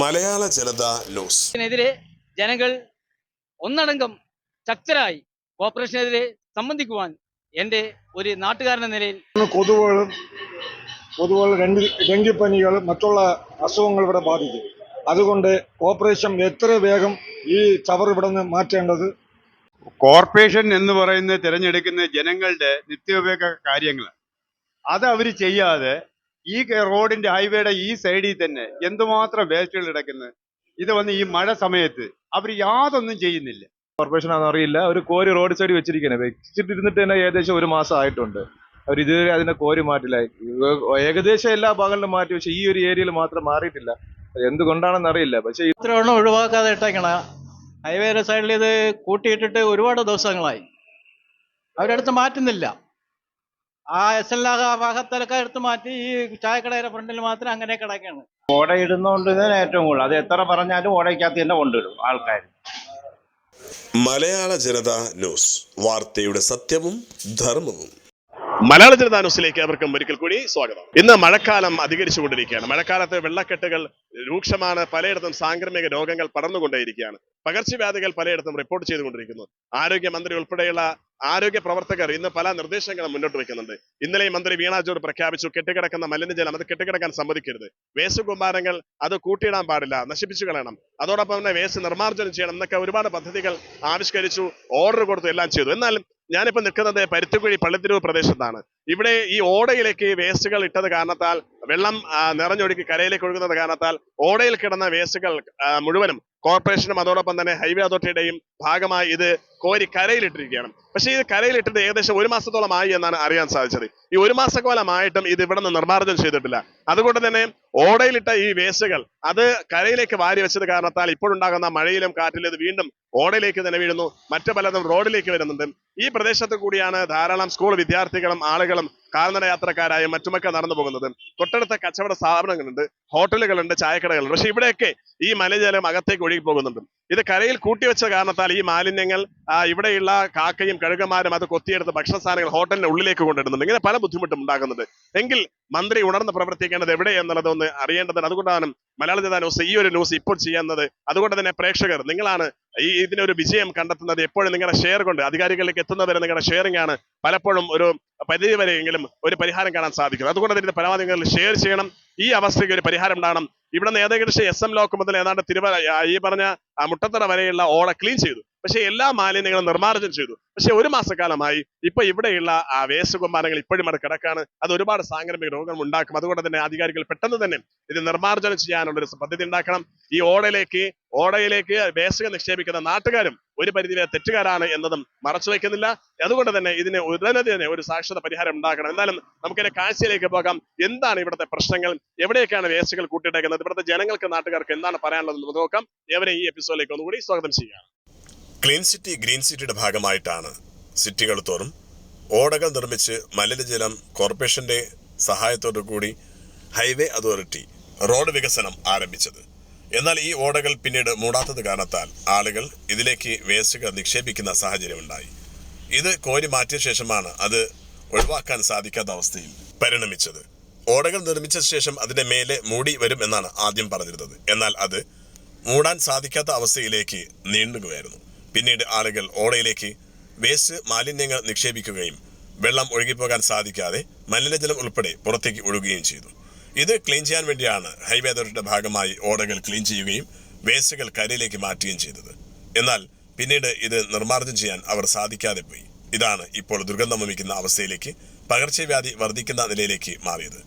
മലയാള ജനത news. ഇതിനെതിരെ ജനങ്ങൾ ഒന്നടങ്കം ശക്തരായി കോർപ്പറേഷനെതിരെ സംബന്ധിക്കുവാൻ എന്റെ ഒരു നാട്ടുകാരൻ എന്ന നിലയിൽ കൊതുകുകളും കൊതുകുകൾ ഡെങ്കി ഡെങ്കിപ്പനികൾ മറ്റുള്ള അസുഖങ്ങൾ ഇവിടെ ബാധിക്കും അതുകൊണ്ട് കോർപ്പറേഷൻ എത്ര വേഗം ഈ ചവർ ഇവിടെ നിന്ന് മാറ്റേണ്ടത്? കോർപ്പറേഷൻ എന്ന് പറയുന്ന തിരഞ്ഞെടുക്കുന്ന ജനങ്ങളുടെ നിത്യോപയോഗ കാര്യങ്ങൾ അത് അവർ ചെയ്യാതെ ഈ റോഡിന്റെ ഹൈവേയുടെ ഈ സൈഡിൽ തന്നെ എന്തുമാത്രം വേസ്റ്റുകൾ കിടക്കുന്നത് ഇത് വന്ന് ഈ മഴ സമയത്ത് അവർ യാതൊന്നും ചെയ്യുന്നില്ല. കോർപ്പറേഷൻ ആണെന്ന് അറിയില്ല. ഒരു കോരി റോഡ് സൈഡ് വെച്ചിരിക്കുന്നത് വെച്ചിട്ടിരുന്നിട്ട് തന്നെ ഏകദേശം ഒരു മാസം ആയിട്ടുണ്ട്. അവർ ഇതുവരെ അതിനെ കോരി മാറ്റില്ല. ഏകദേശം എല്ലാ ഭാഗങ്ങളിലും മാറ്റി. പക്ഷെ ഈ ഒരു ഏരിയയിൽ മാത്രം മാറിയിട്ടില്ല. എന്തുകൊണ്ടാണെന്ന് അറിയില്ല. പക്ഷെ ഇത്രയൊന്നും ഒഴിവാക്കാതെ ഇട്ടേക്കണ. ഹൈവേയുടെ സൈഡിൽ ഇത് കൂട്ടിയിട്ടിട്ട് ഒരുപാട് ദിവസങ്ങളായി. അവരടുത്ത് മാറ്റുന്നില്ല. ആ എസ് എൽ ആ ഭാഗത്തിലൊക്കെ എടുത്ത് മാറ്റി ഈ ചായക്കടയുടെ ഫ്രണ്ടിൽ മാത്രം അങ്ങനെ കിടക്കാണ് ഓടയിടുന്നോണ്ട് ഏറ്റവും കൂടുതൽ. അത് എത്ര പറഞ്ഞാലും ഓടയ്ക്കകത്ത് തന്നെ കൊണ്ടിടും ആൾക്കാർ മലയാള ജനത ന്യൂസ്. വാർത്തയുടെ സത്യവും ധർമ്മവും. മലയാള ജനതാ ന്യൂസിലേക്ക് അവർക്കും ഒരിക്കൽ കൂടി സ്വാഗതം. ഇന്ന് മഴക്കാലം അധികരിച്ചുകൊണ്ടിരിക്കുകയാണ്. മഴക്കാലത്ത് വെള്ളക്കെട്ടുകൾ രൂക്ഷമാണ്. പലയിടത്തും സാംക്രമിക രോഗങ്ങൾ പടർന്നുകൊണ്ടേയിരിക്കുകയാണ്. പകർച്ചവ്യാധികൾ പലയിടത്തും റിപ്പോർട്ട് ചെയ്തുകൊണ്ടിരിക്കുന്നു. ആരോഗ്യമന്ത്രി ഉൾപ്പെടെയുള്ള ആരോഗ്യ പ്രവർത്തകർ ഇന്ന് പല നിർദ്ദേശങ്ങളും മുന്നോട്ട് വെക്കുന്നുണ്ട് ഇന്നലെ മന്ത്രി വീണ ജോർജ് പ്രഖ്യാപിച്ചു കെട്ടിക്കിടക്കുന്ന മലിനജലം അത് കെട്ടിക്കിടക്കാൻ സമ്മതിക്കരുത്. വേസ്റ്റ് കുമ്പാരങ്ങൾ അത് കൂട്ടിയിടാൻ പാടില്ല നശിപ്പിച്ചു കളയണം. അതോടൊപ്പം തന്നെ വേസ്റ്റ് നിർമ്മാർജനം ചെയ്യണം എന്നൊക്കെ ഒരുപാട് പദ്ധതികൾ ആവിഷ്കരിച്ചു ഓർഡർ കൊടുത്തു എല്ലാം ചെയ്തു. എന്നാലും ഞാനിപ്പോ നിൽക്കുന്നത് പരുത്തുകുഴി പള്ളിത്തിരിവ് പ്രദേശത്താണ്. ഇവിടെ ഈ ഓടയിലേക്ക് വേസ്റ്റുകൾ ഇട്ടത് കാരണത്താൽ വെള്ളം നിറഞ്ഞൊഴുക്കി നിറഞ്ഞൊഴുകി കരയിലേക്ക് ഒഴുകുന്നത് കാരണത്താൽ ഓടയിൽ കിടന്ന വേസ്റ്റുകൾ മുഴുവനും കോർപ്പറേഷനും അതോടൊപ്പം തന്നെ ഹൈവേ അതോറിറ്റിയുടെയും ഭാഗമായി ഇത് കോരി കരയിലിട്ടിരിക്കുകയാണ്. പക്ഷേ ഇത് കരയിലിട്ടിട്ട് ഏകദേശം ഒരു മാസത്തോളമായി എന്നാണ് അറിയാൻ സാധിച്ചത്. ഈ ഒരു മാസക്കോലമായിട്ടും ഇത് ഇവിടെ നിന്ന് നിർമ്മാർജനം ചെയ്തിട്ടില്ല. അതുകൊണ്ട് തന്നെ ഓടയിലിട്ട ഈ വേസ്റ്റുകൾ അത് കരയിലേക്ക് വാരി വെച്ചത് കാരണത്താൽ ഇപ്പോഴുണ്ടാകുന്ന മഴയിലും കാറ്റിലും ഇത് വീണ്ടും ഓടയിലേക്ക് തന്നെ വീഴുന്നു. മറ്റു പലതും റോഡിലേക്ക് വരുന്നുണ്ട്. ഈ പ്രദേശത്ത് കൂടിയാണ് ധാരാളം സ്കൂൾ വിദ്യാർത്ഥികളും ആളുകളും കാൽനട യാത്രക്കാരായും മറ്റുമൊക്കെ നടന്നു പോകുന്നത്. തൊട്ടടുത്ത കച്ചവട സ്ഥാപനങ്ങളുണ്ട് ഹോട്ടലുകളുണ്ട് ചായക്കടകളുണ്ട്. പക്ഷെ ഇവിടെയൊക്കെ ഈ മലജലം അകത്തേക്ക് ഒഴുകി പോകുന്നുണ്ട്. ഇത് കരയിൽ കൂട്ടിവെച്ച കാരണത്താൽ ഈ മാലിന്യങ്ങൾ ഇവിടെയുള്ള കാക്കയും കഴുകന്മാരും അത് കൊത്തിയെടുത്ത് ഭക്ഷണ സാധനങ്ങൾ ഹോട്ടലിന്റെ ഉള്ളിലേക്ക് കൊണ്ടിടുന്നുണ്ട് ഇങ്ങനെ പല ബുദ്ധിമുട്ടും ഉണ്ടാകുന്നുണ്ട് എങ്കിൽ മന്ത്രി ഉണർന്ന് പ്രവർത്തിക്കേണ്ടത് എവിടെ എന്നുള്ളത് ഒന്ന് അറിയേണ്ടതാണ്. അതുകൊണ്ടാണ് മലയാള ജനതാ ന്യൂസ് ഈ ഒരു ന്യൂസ് ഇപ്പോൾ ചെയ്യുന്നത്. അതുകൊണ്ട് തന്നെ പ്രേക്ഷകർ നിങ്ങളാണ് ഈ ഇതിനൊരു വിജയം കണ്ടെത്തുന്നത് എപ്പോഴും നിങ്ങളുടെ ഷെയർ കൊണ്ട് അധികാരികളിലേക്ക് എത്തുന്നവരെ നിങ്ങളുടെ ഷെയറിംഗ് ആണ് പലപ്പോഴും ഒരു പരിധി വരെയെങ്കിലും ഒരു പരിഹാരം കാണാൻ സാധിക്കുന്നത്. അതുകൊണ്ട് തന്നെ പരമാവധി നിങ്ങൾ ഷെയർ ചെയ്യണം. ഈ അവസ്ഥയ്ക്ക് ഒരു പരിഹാരം ഉണ്ടാകണം. ഇവിടെ നിന്ന് ഏകദേശം എസ് എം ലോക്ക് മുതൽ ഏതാണ്ട് തിരുവല്ല ഈ പറഞ്ഞ മുട്ടത്തറ വരെയുള്ള ഓട ക്ലീൻ ചെയ്തു. പക്ഷെ എല്ലാ മാലിന്യങ്ങളും നിർമ്മാർജനം ചെയ്തു. പക്ഷെ ഒരു മാസക്കാലമായി ഇപ്പൊ ഇവിടെയുള്ള ആ വേസ്റ്റ് ഇപ്പോഴും അവിടെ കിടക്കാണ്. അത് ഒരുപാട് സാംക്രമിക രോഗം ഉണ്ടാക്കും. അതുകൊണ്ട് തന്നെ അധികാരികൾ പെട്ടെന്ന് തന്നെ ഇത് നിർമ്മാർജനം ചെയ്യാനുള്ള ഒരു പദ്ധതി ഉണ്ടാക്കണം. ഈ ഓടയിലേക്ക് ഓടയിലേക്ക് വേസ്റ്റ് നിക്ഷേപിക്കുന്ന നാട്ടുകാരും ഒരു പരിധിവരെ തെറ്റുകാരാണ് എന്നതും മറച്ചു വയ്ക്കുന്നില്ല. അതുകൊണ്ട് തന്നെ ഇതിന് ഉടനെ തന്നെ ഒരു സാക്ഷരത പരിഹാരം ഉണ്ടാക്കണം എന്നാലും നമുക്കിതിന്റെ കാഴ്ചയിലേക്ക് പോകാം. എന്താണ് ഇവിടുത്തെ പ്രശ്നങ്ങൾ? എവിടെയൊക്കെയാണ് വേസ്റ്റുകൾ കൂട്ടിയിട്ടേക്കുന്നത്? ഇവിടുത്തെ ജനങ്ങൾക്ക് നാട്ടുകാർക്ക് എന്താണ് പറയാനുള്ളത് എന്ന് നോക്കാം. ഏവരെയും ഈ എപ്പിസോഡിലേക്ക് ഒന്നുകൂടി സ്വാഗതം ചെയ്യാം ക്ലീൻ സിറ്റി ഗ്രീൻ സിറ്റിയുടെ ഭാഗമായിട്ടാണ് സിറ്റികൾ തോറും ഓടകൾ നിർമ്മിച്ച് മലിനജലം കോർപ്പറേഷന്റെ സഹായത്തോടു കൂടി ഹൈവേ അതോറിറ്റി റോഡ് വികസനം ആരംഭിച്ചത്. എന്നാൽ ഈ ഓടകൾ പിന്നീട് മൂടാത്തത് കാരണത്താൽ ആളുകൾ ഇതിലേക്ക് വേസ്റ്റുകൾ നിക്ഷേപിക്കുന്ന സാഹചര്യമുണ്ടായി. ഇത് കോരി മാറ്റിയ ശേഷമാണ് അത് ഒഴിവാക്കാൻ സാധിക്കാത്ത അവസ്ഥയിൽ പരിണമിച്ചത്. ഓടകൾ നിർമ്മിച്ച ശേഷം അതിന്റെ മേലെ മൂടി വരും എന്നാണ് ആദ്യം പറഞ്ഞിരുന്നത്. എന്നാൽ അത് മൂടാൻ സാധിക്കാത്ത അവസ്ഥയിലേക്ക് നീണ്ടുകയായിരുന്നു. പിന്നീട് ആളുകൾ ഓടയിലേക്ക് വേസ്റ്റ് മാലിന്യങ്ങൾ നിക്ഷേപിക്കുകയും വെള്ളം ഒഴുകിപ്പോകാൻ സാധിക്കാതെ മലിനജലം ഉൾപ്പെടെ പുറത്തേക്ക് ഒഴുകുകയും ചെയ്തു. ഇത് ക്ലീൻ ചെയ്യാൻ വേണ്ടിയാണ് ഹൈവേ അതോറിറ്റിയുടെ ഭാഗമായി ഓടകൾ ക്ലീൻ ചെയ്യുകയും വേസ്റ്റുകൾ കരയിലേക്ക് മാറ്റുകയും ചെയ്തത്. എന്നാൽ പിന്നീട് ഇത് നിർമ്മാർജനം ചെയ്യാൻ അവർ സാധിക്കാതെ പോയി. ഇതാണ് ഇപ്പോൾ ദുർഗന്ധം വമിക്കുന്ന അവസ്ഥയിലേക്ക് പകർച്ചവ്യാധി വർദ്ധിക്കുന്ന നിലയിലേക്ക് മാറിയത്.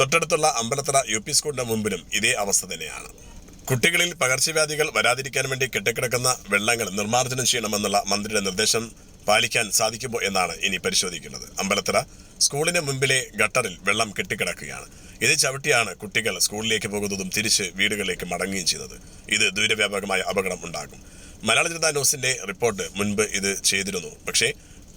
തൊട്ടടുത്തുള്ള അമ്പലത്തറ യു പി സ്കൂളിന്റെ മുമ്പിലും ഇതേ അവസ്ഥ തന്നെയാണ്. കുട്ടികളിൽ പകർച്ചവ്യാധികൾ വരാതിരിക്കാൻ വേണ്ടി കെട്ടിക്കിടക്കുന്ന വെള്ളങ്ങൾ നിർമ്മാർജനം ചെയ്യണമെന്നുള്ള മന്ത്രിയുടെ നിർദ്ദേശം പാലിക്കാൻ സാധിക്കുമോ എന്നാണ് ഇനി പരിശോധിക്കുന്നത്. അമ്പലത്തറ സ്കൂളിന് മുമ്പിലെ ഗട്ടറിൽ വെള്ളം കെട്ടിക്കിടക്കുകയാണ്. ഇത് ചവിട്ടിയാണ് കുട്ടികൾ സ്കൂളിലേക്ക് പോകുന്നതും തിരിച്ച് വീടുകളിലേക്ക് മടങ്ങുകയും ചെയ്യുന്നത് ഇത് ദൂരവ്യാപകമായ അപകടം ഉണ്ടാകും മലയാള ജനതാ ന്യൂസിന്റെ റിപ്പോർട്ട് മുൻപ് ഇത് ചെയ്തിരുന്നു. പക്ഷേ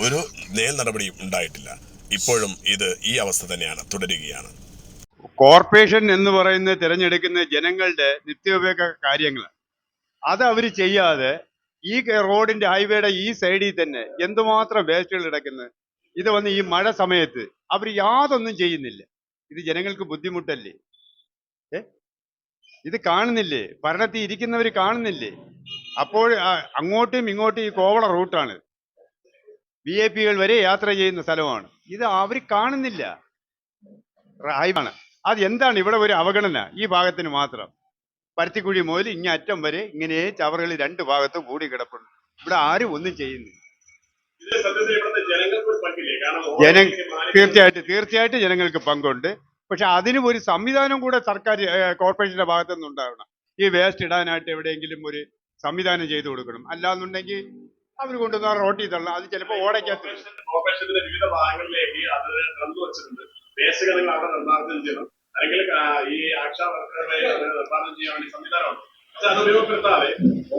ഒരു നേൽ നടപടിയും ഉണ്ടായിട്ടില്ല. ഇപ്പോഴും ഇത് ഈ അവസ്ഥ തന്നെയാണ് തുടരുകയാണ്. കോർപ്പറേഷൻ എന്ന് പറയുന്ന തിരഞ്ഞെടുക്കുന്ന ജനങ്ങളുടെ നിത്യോപയോഗ കാര്യങ്ങൾ. അത് അവർ ചെയ്യാതെ ഈ റോഡിന്റെ ഹൈവേയുടെ ഈ സൈഡിൽ തന്നെ എന്തുമാത്രം വേസ്റ്റുകൾ കിടക്കുന്നത് ഇത് വന്ന് ഈ മഴ സമയത്ത് അവർ യാതൊന്നും ചെയ്യുന്നില്ല. ഇത് ജനങ്ങൾക്ക് ബുദ്ധിമുട്ടല്ലേ? ഏ? ഇത് കാണുന്നില്ലേ? ഭരണത്തിൽ ഇരിക്കുന്നവർ കാണുന്നില്ലേ? അപ്പോൾ അങ്ങോട്ടും ഇങ്ങോട്ടും ഈ കോവള റൂട്ടാണ്. വി എ പികൾ വരെ യാത്ര ചെയ്യുന്ന സ്ഥലമാണ്. ഇത് അവർ കാണുന്നില്ല. റായ്വാണ് അത് എന്താണ് ഇവിടെ ഒരു അവഗണന? ഈ ഭാഗത്തിന് മാത്രം. പരുത്തിക്കുഴി മുതൽ ഇങ്ങ അറ്റം വരെ ഇങ്ങനെ ചവറുകൾ രണ്ട് ഭാഗത്തും കൂടി കിടപ്പുണ്ട്. ഇവിടെ ആരും ഒന്നും ചെയ്യുന്നു ജന- തീർച്ചയായിട്ടും തീർച്ചയായിട്ടും ജനങ്ങൾക്ക് പങ്കുണ്ട്. പക്ഷെ അതിനും ഒരു സംവിധാനം കൂടെ സർക്കാർ കോർപ്പറേഷന്റെ ഭാഗത്തു നിന്ന് ഉണ്ടാവണം. ഈ വേസ്റ്റ് ഇടാനായിട്ട് എവിടെയെങ്കിലും ഒരു സംവിധാനം ചെയ്തു കൊടുക്കണം. അല്ലാന്നുണ്ടെങ്കിൽ അവർ കൊണ്ടുവന്ന റോട്ടിൽ തള്ളണം അത് ചിലപ്പോൾ ഓടയ്ക്കകത്ത് കോർപ്പറേഷന്റെ വിവിധ ഭാഗങ്ങളിലേക്ക് അത് തന്നു വെച്ചിട്ടുണ്ട്. നിങ്ങൾ അവിടെ നിർമ്മാർജനം ചെയ്യണം. അല്ലെങ്കിൽ ഈ ആക്ഷ വർക്കറെ അത് നിർമ്മാർജനം ചെയ്യാൻ വേണ്ടി സംവിധാനമുണ്ട്. പക്ഷെ അത്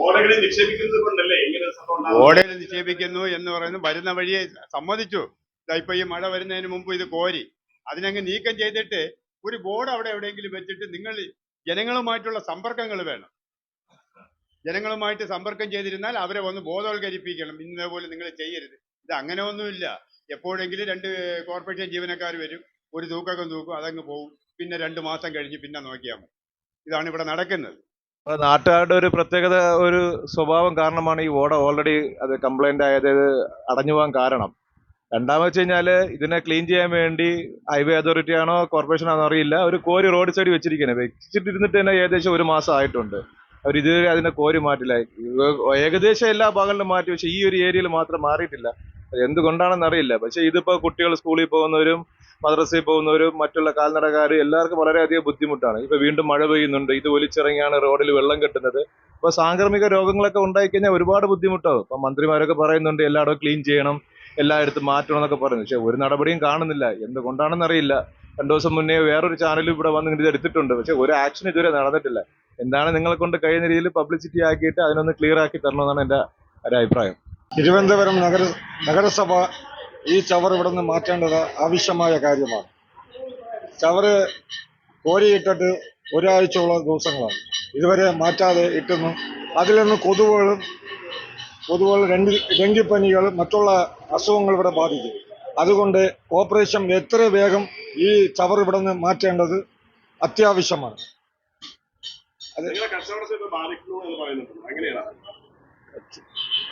ഓടകളിൽ നിക്ഷേപിക്കുന്നത് കൊണ്ടല്ലേ ഇങ്ങനെ? ഓടയിൽ നിക്ഷേപിക്കുന്നു എന്ന് പറയുന്നത് വരുന്ന വഴിയെ സമ്മതിച്ചു. ഇപ്പൊ ഈ മഴ വരുന്നതിന് മുമ്പ് ഇത് കോരി. അതിനങ്ങ് നീക്കം ചെയ്തിട്ട് ഒരു ബോർഡ് അവിടെ എവിടെയെങ്കിലും വെച്ചിട്ട് നിങ്ങൾ ജനങ്ങളുമായിട്ടുള്ള സമ്പർക്കങ്ങൾ വേണം. ജനങ്ങളുമായിട്ട് സമ്പർക്കം ചെയ്തിരുന്നാൽ അവരെ ഒന്ന് ബോധവൽക്കരിപ്പിക്കണം. ഇന്നേപോലെ നിങ്ങൾ ചെയ്യരുത്. ഇത് അങ്ങനെ ഒന്നുമില്ല എപ്പോഴെങ്കിലും രണ്ട് കോർപ്പറേഷൻ ജീവനക്കാർ വരും. ഒരു തൂക്കൊക്കെ തൂക്കും. അതങ്ങ് പോകും പിന്നെ രണ്ട് മാസം കഴിഞ്ഞ് പിന്നെ നോക്കിയാൽ മതി. ഇതാണ് ഇവിടെ നടക്കുന്നത്. നാട്ടുകാരുടെ ഒരു പ്രത്യേകത ഒരു സ്വഭാവം കാരണമാണ് ഈ ഓട ഓൾറെഡി അത് കംപ്ലൈന്റ് ആയത് അടഞ്ഞു പോകാൻ കാരണം. രണ്ടാമത് വെച്ച് കഴിഞ്ഞാൽ ഇതിനെ ക്ലീൻ ചെയ്യാൻ വേണ്ടി ഹൈവേ അതോറിറ്റി ആണോ കോർപ്പറേഷൻ ആണോ അറിയില്ല. ഒരു കോരി റോഡ് സൈഡ് വെച്ചിരിക്കുന്നത് വെച്ചിട്ടിരുന്നിട്ട് തന്നെ ഏകദേശം ഒരു മാസം ആയിട്ടുണ്ട്. അവർ ഇതുവരെ അതിനെ കോരി മാറ്റില്ല. ഏകദേശം എല്ലാ ഭാഗങ്ങളിലും മാറ്റി. പക്ഷെ ഈ ഒരു ഏരിയയിൽ മാത്രം മാറിയിട്ടില്ല. എന്തുകൊണ്ടാണെന്ന് അറിയില്ല. പക്ഷെ ഇതിപ്പോ കുട്ടികൾ സ്കൂളിൽ പോകുന്നവരും മദ്രസയിൽ പോകുന്നവരും മറ്റുള്ള കാൽനടക്കാരും എല്ലാവർക്കും വളരെയധികം ബുദ്ധിമുട്ടാണ്. ഇപ്പൊ വീണ്ടും മഴ പെയ്യുന്നുണ്ട്. ഇത് ഒലിച്ചിറങ്ങിയാണ് റോഡിൽ വെള്ളം കെട്ടുന്നത്. അപ്പൊ സാംക്രമിക രോഗങ്ങളൊക്കെ ഉണ്ടായിക്കഴിഞ്ഞാൽ ഒരുപാട് ബുദ്ധിമുട്ടാവും. ഇപ്പൊ മന്ത്രിമാരൊക്കെ പറയുന്നുണ്ട് എല്ലായിടവും ക്ലീൻ ചെയ്യണം എല്ലായിടത്തും മാറ്റണം എന്നൊക്കെ പറയുന്നു. പക്ഷെ ഒരു നടപടിയും കാണുന്നില്ല. എന്തുകൊണ്ടാണെന്ന് അറിയില്ല രണ്ടു ദിവസം മുന്നേ വേറൊരു ചാനലും ഇവിടെ വന്ന് ഇത് എടുത്തിട്ടുണ്ട്. പക്ഷെ ഒരു ആക്ഷൻ ഇതുവരെ നടന്നിട്ടില്ല. എന്താണ് നിങ്ങളെ കൊണ്ട് കഴിയുന്ന രീതിയിൽ പബ്ലിസിറ്റി ആക്കിയിട്ട് അതിനൊന്ന് ക്ലിയർ ആക്കി തരണമെന്നാണ് എന്റെ ഒരു അഭിപ്രായം. തിരുവനന്തപുരം നഗര നഗരസഭ ഈ ചവർ ഇവിടെ നിന്ന് മാറ്റേണ്ടത് ആവശ്യമായ കാര്യമാണ്. ചവറ് കോരിയിട്ടിട്ട് ഒരാഴ്ചയോളം ദിവസങ്ങളാണ്. ഇതുവരെ മാറ്റാതെ ഇട്ടുന്നു അതിൽ നിന്ന് കൊതുകുകളും കൊതുകുകൾ രണ്ട് ഡെങ്കിപ്പനികൾ മറ്റുള്ള അസുഖങ്ങൾ ഇവിടെ ബാധിക്കും. അതുകൊണ്ട് ഓപ്പറേഷൻ എത്ര വേഗം ഈ ചവർ ഇവിടെ നിന്ന് മാറ്റേണ്ടത് അത്യാവശ്യമാണ്.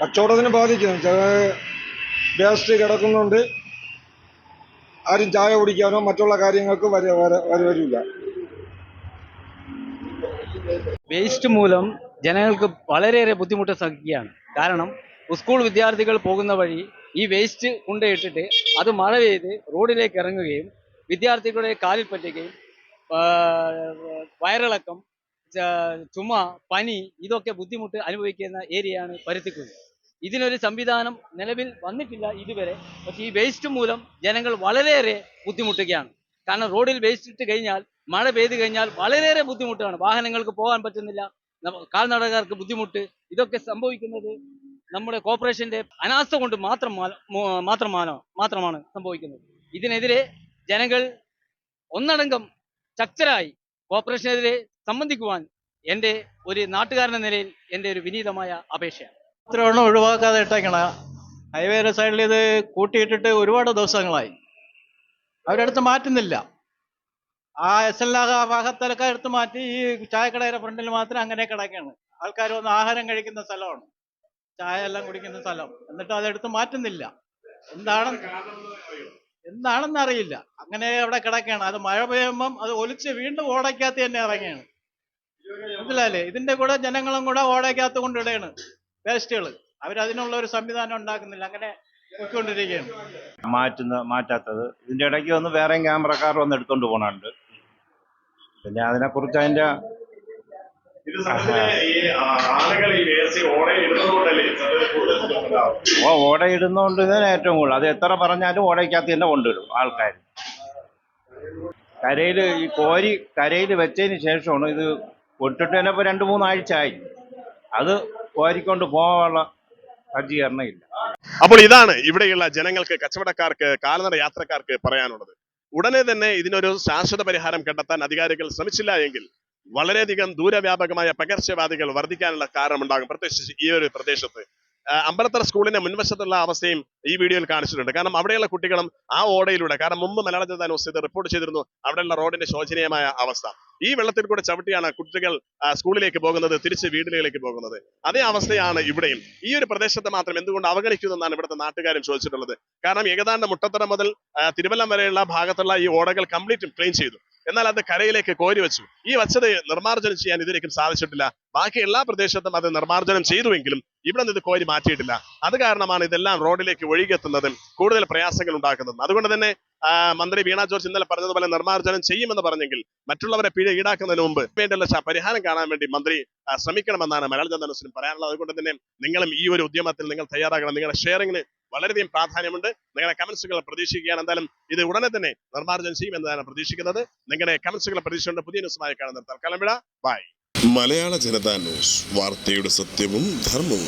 കച്ചവടത്തിന് ബാധിക്കുന്നു ചില വേസ്റ്റ് കിടക്കുന്നുണ്ട്. ആരും ചായ കുടിക്കാനോ മറ്റുള്ള കാര്യങ്ങൾക്കും വര വര- വര- വരില്ല വേസ്റ്റ് മൂലം ജനങ്ങൾക്ക് വളരെയേറെ ബുദ്ധിമുട്ട് സഹിക്കുകയാണ്. കാരണം സ്കൂൾ വിദ്യാർത്ഥികൾ പോകുന്ന വഴി ഈ വേസ്റ്റ് കൊണ്ടിട്ടിട്ട് അത് മഴ പെയ്ത് റോഡിലേക്ക് ഇറങ്ങുകയും വിദ്യാർത്ഥികളുടെ കാലിൽ പറ്റുകയും വയറിളക്കം ചുമ പനി ഇതൊക്കെ ബുദ്ധിമുട്ട് അനുഭവിക്കുന്ന ഏരിയയാണ് പരുത്തിക്കുഴി. ഇതിനൊരു സംവിധാനം നിലവിൽ വന്നിട്ടില്ല ഇതുവരെ. പക്ഷേ ഈ വേസ്റ്റ് മൂലം ജനങ്ങൾ വളരെയേറെ ബുദ്ധിമുട്ടുകയാണ്. കാരണം റോഡിൽ വേസ്റ്റ് ഇട്ട് കഴിഞ്ഞാൽ മഴ പെയ്തു കഴിഞ്ഞാൽ വളരെയേറെ ബുദ്ധിമുട്ടാണ്. വാഹനങ്ങൾക്ക് പോകാൻ പറ്റുന്നില്ല കാൽനടകാർക്ക് ബുദ്ധിമുട്ട്. ഇതൊക്കെ സംഭവിക്കുന്നത് നമ്മുടെ കോർപ്പറേഷന്റെ അനാസ്ഥ കൊണ്ട് മാത്രം മാത്രമാണ് മാത്രമാണ് സംഭവിക്കുന്നത്. ഇതിനെതിരെ ജനങ്ങൾ ഒന്നടങ്കം ശക്തരായി കോർപ്പറേഷനെതിരെ സംബന്ധിക്കുവാൻ എന്റെ ഒരു നാട്ടുകാരൻ നിലയിൽ എന്റെ ഒരു വിനീതമായ അപേക്ഷയാണ്. ഇത്രയൊന്നും ഒഴിവാക്കാതെ ഇട്ടേക്കണ? ഹൈവേയുടെ സൈഡിൽ ഇത് കൂട്ടിയിട്ടിട്ട് ഒരുപാട് ദിവസങ്ങളായി. അവരെടുത്ത് മാറ്റുന്നില്ല. ആ എസ് എൽ ആ ഭാഗത്തിലൊക്കെ എടുത്ത് മാറ്റി ഈ ചായക്കടയുടെ ഫ്രണ്ടിൽ മാത്രം അങ്ങനെ കിടക്കുകയാണ്. ആൾക്കാർ വന്ന് ആഹാരം കഴിക്കുന്ന സ്ഥലമാണ്. ചായ എല്ലാം കുടിക്കുന്ന സ്ഥലം. എന്നിട്ട് അതെടുത്ത് മാറ്റുന്നില്ല. എന്താണ് എന്താണെന്ന് അറിയില്ല. അങ്ങനെ അവിടെ കിടക്കുകയാണ്. അത് മഴ പെയ്യുമ്പം അത് ഒലിച്ച് വീണ്ടും ഓടയ്ക്കകത്ത് തന്നെ ഇറങ്ങിയാണ് മനസ്സിലായില്ലേ? ഇതിന്റെ കൂടെ ജനങ്ങളും കൂടെ ഓടയ്ക്കകത്ത് കൊണ്ടിടുകയാണ് വേസ്റ്റുകൾ അവരതിനുള്ള ഒരു സംവിധാനം ഉണ്ടാക്കുന്നില്ല. അങ്ങനെ പോയിക്കൊണ്ടിരിക്കുകയാണ്. മാറ്റുന്ന മാറ്റാത്തത്. ഇതിന്റെ ഇടയ്ക്ക് വന്ന് വേറെയും ക്യാമറക്കാർ വന്ന് എടുത്തോണ്ട് പോണുണ്ട്. പിന്നെ അതിനെക്കുറിച്ച് അതിന്റെ സത്യത്തിൽ കൂടുതൽ ബുദ്ധിമുട്ടുണ്ടാവും ഓ ഓട ഇടുന്നോണ്ട് ഇതിന് ഏറ്റവും കൂടുതൽ. അത് എത്ര പറഞ്ഞാലും ഓടയ്ക്കകത്ത് തന്നെ കൊണ്ടിടും ആൾക്കാർ. കരയിൽ ഈ കോരി കരയിൽ വെച്ചതിന് ശേഷമാണ് ഇത് കൊണ്ടിട്ട് തന്നെ ഇപ്പോൾ രണ്ട് മൂന്നാഴ്ച ആയി. അത് കോരിക്കൊണ്ട് പോകാനുള്ള സജ്ജീകരണം ഇല്ല അപ്പോൾ ഇതാണ് ഇവിടെയുള്ള ജനങ്ങൾക്ക് കച്ചവടക്കാർക്ക് കാൽനട യാത്രക്കാർക്ക് പറയാനുള്ളത്. ഉടനെ തന്നെ ഇതിനൊരു ശാശ്വത പരിഹാരം കണ്ടെത്താൻ അധികാരികൾ ശ്രമിച്ചില്ല എങ്കിൽ വളരെയധികം ദൂരവ്യാപകമായ പകർച്ചവ്യാധികൾ വർദ്ധിക്കാനുള്ള കാരണമുണ്ടാകും. പ്രത്യേകിച്ച് ഈ ഒരു പ്രദേശത്ത് അമ്പലത്തറ സ്കൂളിന്റെ മുൻവശത്തുള്ള അവസ്ഥയും ഈ വീഡിയോയിൽ കാണിച്ചിട്ടുണ്ട്. കാരണം അവിടെയുള്ള കുട്ടികളും ആ ഓടയിലൂടെ കാരണം മുമ്പ് മലയാള ജനതാ ന്യൂസ് ഇത് റിപ്പോർട്ട് ചെയ്തിരുന്നു അവിടെയുള്ള റോഡിന്റെ ശോചനീയമായ അവസ്ഥ. ഈ വെള്ളത്തിൽ കൂടെ ചവിട്ടിയാണ് കുട്ടികൾ സ്കൂളിലേക്ക് പോകുന്നത് തിരിച്ച് വീടുകളിലേക്ക് പോകുന്നത്. അതേ അവസ്ഥയാണ് ഇവിടെയും. ഈ ഒരു പ്രദേശത്തെ മാത്രം എന്തുകൊണ്ട് അവഗണിക്കുന്നു എന്നാണ് ഇവിടുത്തെ നാട്ടുകാരും ചോദിച്ചിട്ടുള്ളത്. കാരണം ഏകദാണ്ട് മുട്ടത്തറ മുതൽ തിരുവല്ലം വരെയുള്ള ഭാഗത്തുള്ള ഈ ഓടകൾ കംപ്ലീറ്റ് ക്ലീൻ ചെയ്തു. എന്നാൽ അത് കരയിലേക്ക് കോരി വെച്ചു. ഈ വച്ചത് നിർമ്മാർജനം ചെയ്യാൻ ഇതിലേക്കും സാധിച്ചിട്ടില്ല. ബാക്കി എല്ലാ പ്രദേശത്തും അത് നിർമ്മാർജനം ചെയ്തുവെങ്കിലും ഇവിടെ നിന്ന് ഇത് കോരി മാറ്റിയിട്ടില്ല. അത് കാരണമാണ് ഇതെല്ലാം റോഡിലേക്ക് ഒഴുകിയെത്തുന്നതും കൂടുതൽ പ്രയാസങ്ങൾ ഉണ്ടാക്കുന്നതും. അതുകൊണ്ട് തന്നെ മന്ത്രി വീണ ജോർജ് ഇന്നലെ പറഞ്ഞതുപോലെ നിർമ്മാർജനം ചെയ്യുമെന്ന് പറഞ്ഞെങ്കിൽ മറ്റുള്ളവരെ പിഴ ഈടാക്കുന്നതിന് മുമ്പ് വേണ്ടിയുള്ള ശ- പരിഹാരം കാണാൻ വേണ്ടി മന്ത്രി ശ്രമിക്കണമെന്നാണ് മലയാള ജനതാ പറയാനുള്ളത്. അതുകൊണ്ട് തന്നെ നിങ്ങളും ഈ ഒരു ഉദ്യമത്തിൽ നിങ്ങൾ തയ്യാറാകണം. നിങ്ങളുടെ ഷെയറിങ്ങിന് വളരെയധികം പ്രാധാന്യമുണ്ട്. നിങ്ങളുടെ കമന്റ്സുകൾ പ്രതീക്ഷിക്കുകയാണ്. എന്തായാലും ഇത് ഉടനെ തന്നെ നിർമ്മാർജനം ചെയ്യും എന്നതാണ് പ്രതീക്ഷിക്കുന്നത്. നിങ്ങളുടെ കമന്റ്സുകൾ പ്രതീക്ഷിച്ചുകൊണ്ട് പുതിയ ന്യൂസുമായി കാണുന്നത് തൽക്കാലം വിട. ബൈ മലയാള ജനതാ ന്യൂസ് വാർത്തയുടെ സത്യവും ധർമ്മവും.